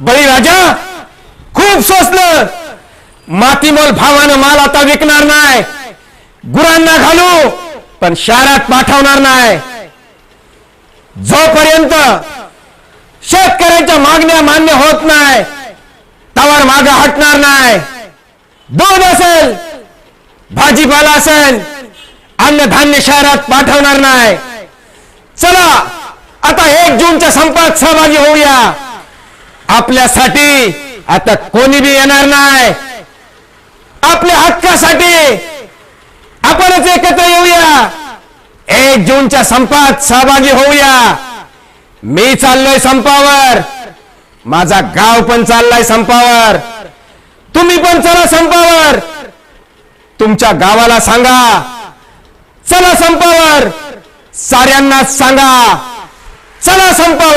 बळीराजा खूप सोसलं. मातीमोल भावानं माल आता विकणार नाही. गुरांना घालू पण शहरात पाठवणार नाही. जोपर्यंत शेतकऱ्यांच्या मागण्या मान्य होत नाही तवर माग हटणार नाही. दूध असेल भाजीपाला असेल अन्नधान्य शहरात पाठवणार नाही. चला आता एक जूनच्या संपात सहभागी होऊया. आपल्यासाठी आता कोणी बी येणार नाही. आपल्या हक्कासाठी आपणच एकत्र येऊया. एक जूनच्या संपात सहभागी होऊया. मी चाललोय संपावर. माझा गाव पण चाललाय संपावर. तुम्ही पण चला संपावर. तुमच्या गावाला सांगा. चला संपावर. साऱ्यांना सांगा. चला संपावर.